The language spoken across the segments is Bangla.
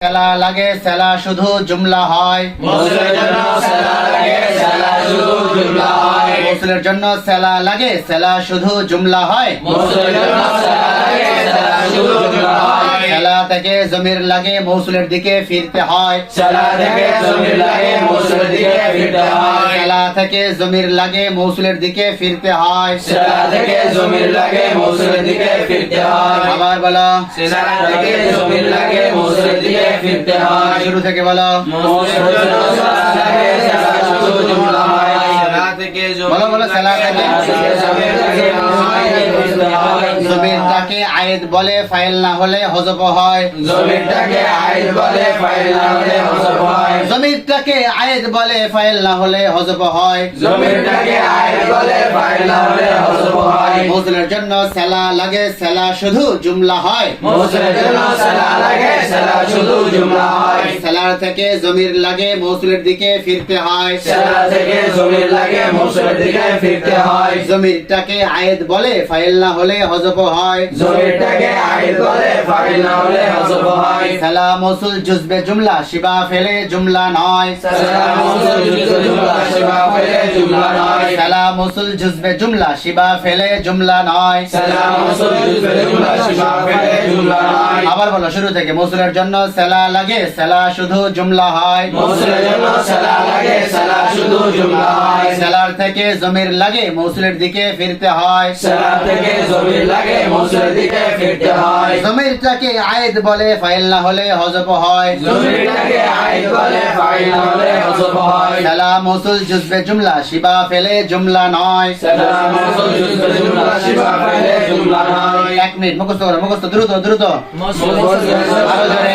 সেলা লাগে সেলা শুধু জুমলা হয়। মৌসুলের জন্য সেলা লাগে সেলা শুধু জুমলা হয়। সেলা থেকে জমির লাগে মৌসুলের দিকে ফিরতে হয়। সেলা থেকে জমির লাগে মৌসুলের দিকে ফিরতে হয়। থেকে জমির লাগে মৌসুলের দিকে ফিরতে হয়। সেলা থেকে জমির লাগে মৌসুলের দিকে ফিরতে হয়। আবার বলো। সেলা থেকে জমির লাগে মৌসুলের দিকে ফিরতে হয়। শুরু থেকে বলো। বলো বলো সেলা থেকে জমিরটাকে আয়েদ বলে ফাইল না হলে হজব হয়। জমিটাকে আইল বলে ফাইল না হলে হজব হয়। জমিরটাকে আয়েদ বলে ফাইল না হলে হজব হয়। জমিটাকে আইল বলে ফাইল না হলে হজব হয়। মৌসুলের জন্য সেলা লাগে সেলা শুধু জুমলা হয়। মৌসুলের জন্য সেলা লাগে সেলা শুধু জুমলা হয়। সেলার থেকে জমির লাগে মৌসুলের দিকে ফিরতে হয়। সেলা থেকে জমির লাগে মৌসুলের দিকে ফিরতে হয়। জমিরটাকে আয়েদ বলে ফাইল না হলে হজব হয়। জমিটাকে আইল বলে ফাইল না হলে হজব হয়। জুজবে জুমলা শিবা ফেলে জুমলা নয়। যুক্ত জুমলা শিবা ফেলে জুমলা নয়। জুজবে জুমলা শিবা ফেলে জুমলা নয়। যুক্ত জুমলা শিবা ফেলে জুমলা নয়। আবার বলো শুরু থেকে মৌসুলের জন্য সেলা লাগে সেলা শুধু জুমলা হয়। মৌসুলের জন্য সেলা লাগে সেলা শুধু জুমলা হয়। সেলার থেকে জমির লাগে মৌসুলের দিকে ফিরতে হয়। সেলা থেকে জমির লাগে মৌসুলের দিকে ফিরতে হয়। জমিরটাকে আয়েদ বলে ফাইল না হলে হজব হয়। জমিটাকে আইল বলে ফাইল না হলে হজব হয়। সেলা মৌসুল জুজবে জুমলা শিবা ফেলে জুমলা নয়। সেলা মৌসুল যুক্ত জুমলা শিবা ফেলে জুমলা নয়। এক মিনিট মুখস্থ করো মুখস্থ দ্রুত দ্রুত। আরও জোরে।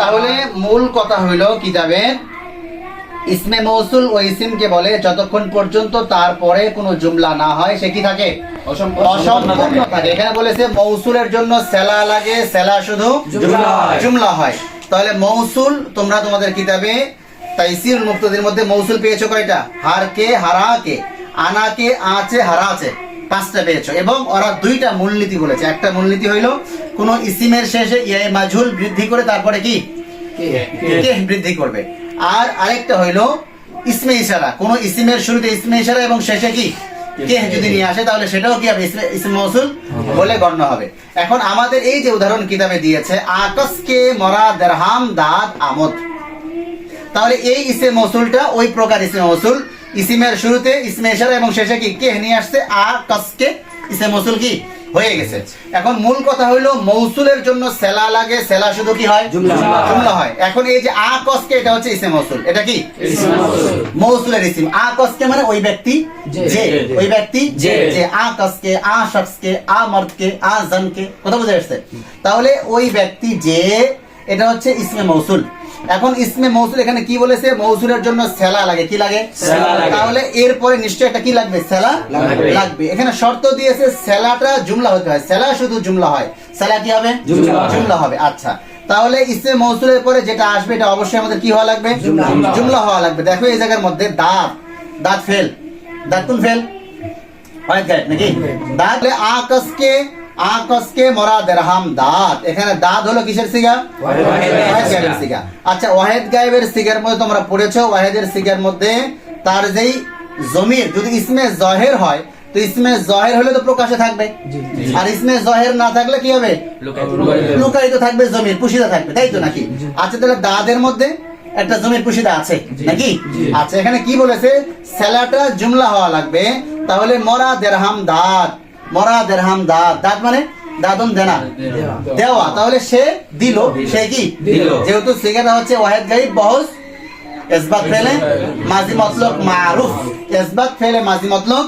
তাহলে মূল কথা হইল কিতাবে ইসমে মৌসুল ও ইসিমকে বলে যতক্ষণ পর্যন্ত তারপরে কোনো জুমলা না হয় সে কি থাকে? অসম্পূর্ণ থাকে। এখানে বলেছে মৌসুলের জন্য সেলা লাগে সেলা শুধু জুমলা হয়। তাহলে মৌসুল তোমরা তোমাদের কিতাবে তাইসির মুক্তদের মধ্যে মৌসুল পেয়েছ কয়টা? হার কে হারা কে আনা আচে হারা আছে পাঁচটা পেয়েছ। এবং ওরা দুইটা মূলনীতি বলেছে। একটা মূলনীতি হইল কোন ইসিমের শেষে ইয়ে মাঝুল বৃদ্ধি করে তারপরে কি? বৃদ্ধি করবে। আর আরেকটা হইল ইসমে ইশারা। কোন ইসিমের শুরুতে ইসমে ইশারা এবং শেষে কি? কে? যদি নিয়ে আসে তাহলে সেটাও কি হবে? ইসমে- মৌসুল বলে গণ্য হবে। এখন আমাদের এই যে উদাহরণ কিতাবে দিয়েছে আকাশকে মরা দেরহাম দাঁত আমদ। তাহলে এই ইসে মৌসুলটা ওই প্রকার ইসে মৌসুল ইসিমের শুরুতে ইসমে ইশারা এবং শেষে কি? কে নিয়ে আসছে? আর কসকে ইসে মৌসুল কি? হয়ে গেছে। এখন মূল কথা হইল মৌসুলের জন্য সেলা লাগে সেলা শুধু কি হয়? জুমলা। হয়। এখন এই যে আ কসকে এটা হচ্ছে ইসে মৌসুল। এটা কি? মৌসুলের ইসিম। আ কসকে মানে ওই ব্যক্তি? যে। ওই ব্যক্তি? যে। যে আ কসকে আ শখসকে আ মর্দকে আ জনকে কথা বুঝে আসছে তাহলে ওই ব্যক্তি যে এটা হচ্ছে ইসমে মৌসুল। এখন ইসমে মৌসুল এখানে কি বলেছে? মৌসুলের জন্য সেলা লাগে। কি লাগে? তাহলে এরপরে নিশ্চয় একটা কি লাগবে? সেলা লাগবে। এখানে শর্ত দিয়েছে সেলাটা জুমলা হতে হয়। সেলা শুধু জুমলা হয়। সেলা কি হবে? জুমলা হবে। আচ্ছা। তাহলে ইসমে মৌসুলের পরে যেটা আসবে এটা অবশ্যই আমাদের কি হওয়া লাগবে? জুমলা। হওয়া লাগবে। দেখো এই জায়গার মধ্যে দাঁত। দাঁত ফেল। দাঁত কোন ফেল? হয় নাকি? দাঁত আকাশকে আকাশকে মরা দেরহাম দাঁত। এখানে দাঁত হলো কিসের সিগা? ওয়াহেদ গায়েবের সিগা। আচ্ছা ওয়াহেদ গায়েবের সিগার মধ্যে তোমরা পড়েছো ওয়াহেদের সিগার মধ্যে তার যেই জমির যদি ইসমে জহের হয় তো ইসমে জহের হলে তো প্রকাশে থাকবে। আর ইসমে জহের না থাকলে কি হবে? লুকায়িত থাকবে জমির পুশিদা থাকবে তাই তো নাকি? আচ্ছা তাহলে দাঁতের মধ্যে একটা জমির পুশিদা আছে নাকি? আচ্ছা এখানে কি বলেছে? সেলাটা জুমলা হওয়া লাগবে তাহলে মরা দেরহাম দাঁত। মরা দেরহাম দাঁত দাঁত মানে দাদন দেনা। দেওয়া তাহলে সে দিল সে কি? যেহেতু সিগাটা হচ্ছে ওয়াহেদ গাইব বহস। ইসবাত ফেলে মাজি মতলব মারুফ। ইসবাত ফেলে মাজি মতলব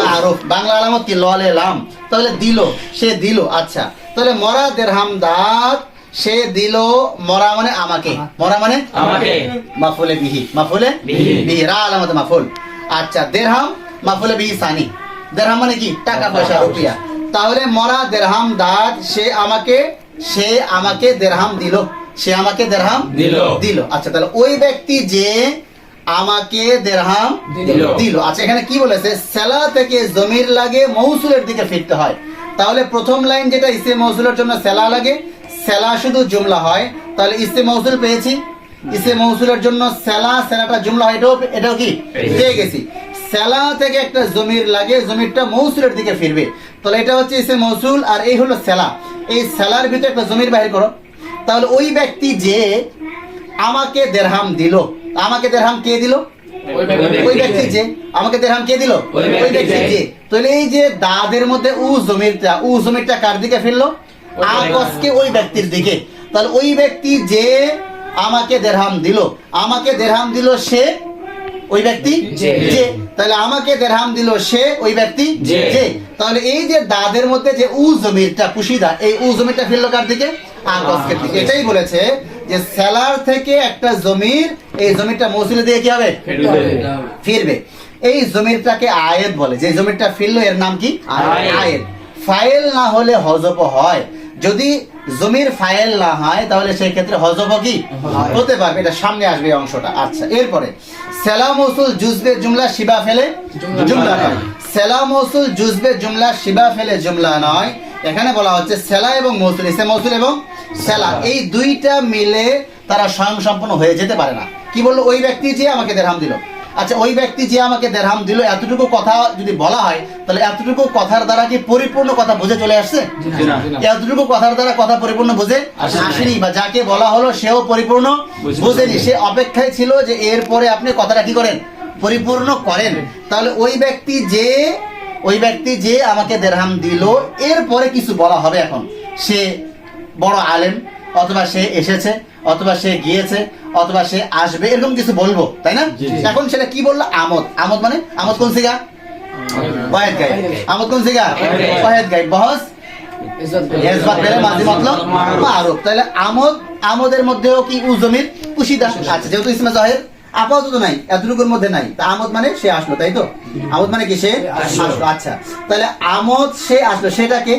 মারুফ। বাংলা আলামত কি? ললে লাম। তাহলে দিল সে দিল আচ্ছা। তাহলে মরা দেরহাম দাঁত সে দিল মরা মানে আমাকে। মরা মানে আমাকে। মাফুলে বিহি। মাফুলে। বিহি। রা আলামত মাফুল। আচ্ছা দেরহাম মাফুলে বিহি সানি। দেরহাম মানে কি? টাকা পয়সা রুপিয়া। তাহলে মরা দেরহাম দাঁত সে আমাকে সে আমাকে দেরহাম দিল। সে আমাকে দেরহাম দিল। দিল। আচ্ছা তাহলে ওই ব্যক্তি যে আমাকে দেরহাম দিল। দিল। আচ্ছা এখানে কি বলেছে? সেলা থেকে জমির লাগে মৌসুলের দিকে ফিরতে হয়। তাহলে প্রথম লাইন যেটা ইসে মৌসুলের জন্য সেলা লাগে। সেলা শুধু জুমলা হয়। তাহলে ইসে মৌসুল পেয়েছি। ইসে মৌসুলের জন্য সেলা সেলাটা জুমলা হয়। এটাও এটাও কি? পেয়ে গেছি। সেলা থেকে একটা জমির লাগে জমিরটা মৌসুলের দিকে ফিরবে। তাহলে এটা হচ্ছে ইসে মৌসুল আর এই হলো সেলা এই সেলার ভিতরে একটা জমির বাহির করো। তাহলে ওই ব্যক্তি যে আমাকে দেড়হাম দিল আমাকে দেড়হাম কে দিল? ওই ব্যক্তি যে। আমাকে দেড়হাম কে দিল? ওই ব্যক্তি যে। তাহলে এই যে দাদের মধ্যে উ জমিরটা উ জমিরটা কার দিকে ফিরলো? আকসকে ওই ব্যক্তির দিকে। তাহলে ওই ব্যক্তি যে আমাকে দেরহাম দিল আমাকে দেরহাম দিল সে ওই ব্যক্তি? যে। তাহলে আমাকে দেরহাম দিল সে ওই ব্যক্তি? যে। তাহলে এই যে দাদের মধ্যে যে উ জমিরটা পুশিদা এই উ জমিরটা ফিরলো কার দিকে? আকসকে দিকে। এটাই বলেছে যে সেলার থেকে একটা জমির এই জমিটা মৌসুলে দিয়ে কি হবে? ফিরবে। এই জমিরটাকে আয়েদ বলে। যে জমিরটা ফিরলো এর নাম কি? আয়েদ। আয়েদ। ফাইল না হলে হজব হয়। যদি জমির ফাইল না হয় তাহলে সেই ক্ষেত্রে হজব কি হতে পারবে। এটা সামনে আসবে অংশটা। আচ্ছা এরপরে সেলা মৌসুল জুজবে জুমলা শিবা ফেলে জুমলা নয়। সেলা মৌসুল জুজবে জুমলা শিবা ফেলে জুমলা নয়। এখানে বলা হচ্ছে সেলা এবং মৌসুল। ইসে মৌসুল এবং সেলা। এই দুইটা মিলে তারা স্বয়ং সম্পন্ন হয়ে যেতে পারে না। কি বলল? ওই ব্যক্তি যে আমাকে দেরহাম দিল। আচ্ছা ওই ব্যক্তি যে আমাকে দেরহাম দিল এতটুকু কথা যদি বলা হয় তাহলে এতটুকু কথার দ্বারা কি পরিপূর্ণ কথা বুঝে চলে আসছে? এতটুকু কথার দ্বারা কথা পরিপূর্ণ বুঝে। আসেনি। বা যাকে বলা হলো সেও পরিপূর্ণ বুঝেনি। সে অপেক্ষায় ছিল যে এরপরে আপনি কথাটা কি করেন? পরিপূর্ণ করেন। তাহলে ওই ব্যক্তি যে ওই ব্যক্তি যে আমাকে দেড়হাম দিল এরপরে কিছু বলা হবে এখন। সে বড় আলেম অথবা সে এসেছে অথবা সে গিয়েছে অথবা সে আসবে এরকম কিছু বলব তাই না। এখন সেটা কি বলল? আমদ। আমদ মানে? আমদ কোন সিগা? ওয়াহেদ গাই আমদ কোন সিগা? ওয়াহেদ গাই বহস তাহলে আমদ আমদের মধ্যেও কি আচ্ছা যেহেতু ইসমে জাহের আপাতত নাই এতটুকুর মধ্যে নাই। তা আমদ মানে সে আসলো তাই তো? আমদ মানে কি সে। আসলো আচ্ছা। তাহলে আমদ সে আসলো সেটাকে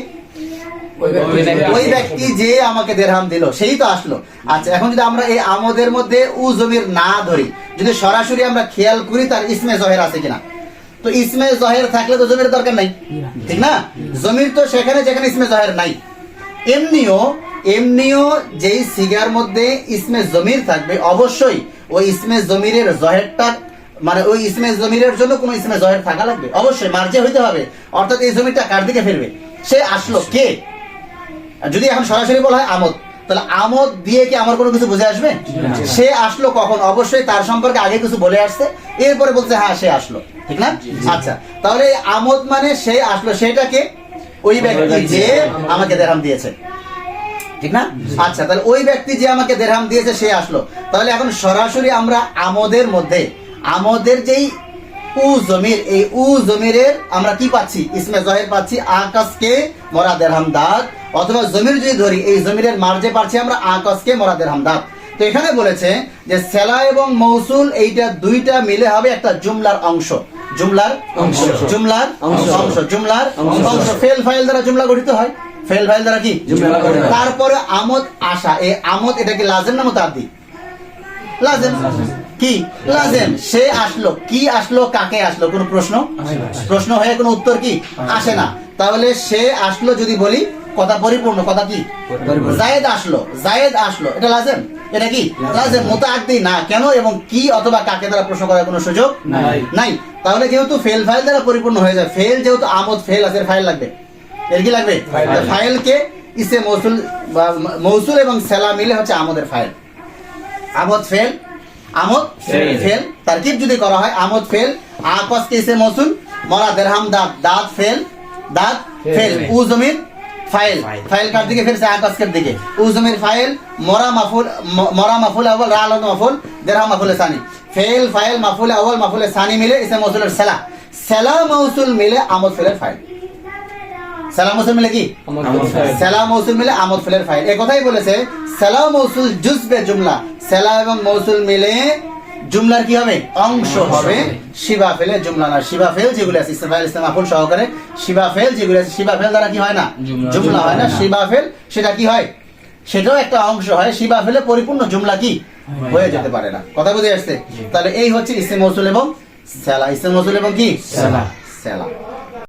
ওই ব্যক্তি যে আমাকে দেরহাম দিল সেই তো আসলো। আচ্ছা এখন যদি আমরা এই আমদের মধ্যে উ জমির না ধরি যদি সরাসরি আমরা খেয়াল করি তার ইসমে জহের আছে কিনা? তো ইসমে জহের থাকলে তো জমির দরকার নাই ঠিক না? জমির তো সেখানে যেখানে ইসমে জহের নাই। এমনিও এমনিও যেই সিগার মধ্যে ইসমে জমির থাকবে অবশ্যই ওই ইসমে জমিরের জহেরটা মানে ওই ইসমে জমিরের জন্য কোনো ইসমে জহের থাকা লাগবে। অবশ্যই মার্জে হইতে হবে। অর্থাৎ এই জমিটা কার দিকে ফিরবে সে আসলো কে? যদি এখন সরাসরি বলা হয় আমদ তাহলে আমদ দিয়ে কি আমার কোনো কিছু বুঝে আসবে? সে আসলো কখন? অবশ্যই তার সম্পর্কে আগে কিছু বলে আসছে এরপরে বলছে হ্যাঁ সে আসলো। ঠিক না? আচ্ছা তাহলে আমদ মানে সে আসলো সেটাকে ওই ব্যক্তি যে আমাকে দেরহাম দিয়েছে। ঠিক না? আচ্ছা তাহলে ওই ব্যক্তি যে আমাকে দেরহাম দিয়েছে সে আসলো। তাহলে এখন সরাসরি আমরা আমদের মধ্যে আমদের যেই উ জমির এই উ জমিরের আমরা কি পাচ্ছি? ইসমে জহের পাচ্ছি আকাশকে মরা দেরহাম দাঁত অথবা জমির যদি ধরি এই জমিরের মার্জে পাচ্ছি আমরা আকাশকে মরা দেরহাম দাঁত তো এখানে বলেছে যে সেলা এবং মৌসুল এইটা দুইটা মিলে হবে একটা জুমলার অংশ। জুমলার অংশ। জুমলার অংশ। জুমলার অংশ। ফেল ফাইল দ্বারা জুমলা গঠিত হয়। ফেল ফাইল দ্বারা কি। তারপরে আমদ আসা। এই আমদ এটা কি লাজেম না মুতাদ্দি? লাজেম। কি? লাজেম সে আসলো। কি আসলো কাকে আসলো? কোনো প্রশ্ন? প্রশ্ন হয়ে কোনো উত্তর কি? আসে না। তাহলে সে আসলো যদি বলি কথা পরিপূর্ণ কথা কি? জায়েদ আসলো। জায়েদ আসলো। এটা লাজেম? এটা কি? লাজেম। মুতাদ্দি না কেন এবং কি অথবা কাকে দ্বারা প্রশ্ন করার কোনো সুযোগ নাই। নাই। তাহলে যেহেতু ফেল ফাইল দ্বারা পরিপূর্ণ হয়ে যায় ফেল যেহেতু আমদ ফেল আছে ফাইল লাগবে। এর কি লাগবে? ফাইল। ফাইলকে ইসে মৌসুল বা মৌসুল এবং সেলা মিলে হচ্ছে আমদের ফাইল আমদ ফেল আমদ ফেল। তারকিব যদি করা হয় আমদ ফেল। আকস কে ইসে মৌসুল মরা দেরহাম দাঁত। দাঁত ফেল। দাঁত ফেল। উ জমির ফাইল। ফাইল। কার দিকে ফিরছে আকসকের দিকে? উ জমির ফাইল মরা মাফুল মরা মাফুল আউয়াল রা আলাদ মাফুল দেরহাম মাফুল সানি। ফেল ফাইল মাফুল আউয়াল মাফুল সানি মিলে ইসে মৌসুলের সেলা। সেলা মৌসুল মিলে আমদ ফেলের ফাইল। সেলা মৌসুল মিলে কি? সেলা মৌসুল মিলে আমদ ফিলের ফাইল। এই কথাই বলেছে সেলা মৌসুল জুজবে জুমলা। সেলা এবং মৌসুল মিলে জুমলার কি হবে? অংশ হবে। শিবা ফেলে জুমলা না। শিবা ফেল যেগুলো আছে ইসমাইল ইসলাম আফুল সহকারে। শিবা ফেল যেগুলো আছে শিবা ফেল দ্বারা কি হয় না? জুমলা। জুমলা হয় না। শিবা ফেল সেটা কি হয়? সেটাও একটা অংশ হয়। শিবা ফেলে পরিপূর্ণ জুমলা কি? হয়ে যেতে পারে না। কথা বুঝে আসছে? তাহলে এই হচ্ছে ইসলাম মৌসুল এবং সেলা ইসে মৌসুল এবং কি? সেলা। সেলা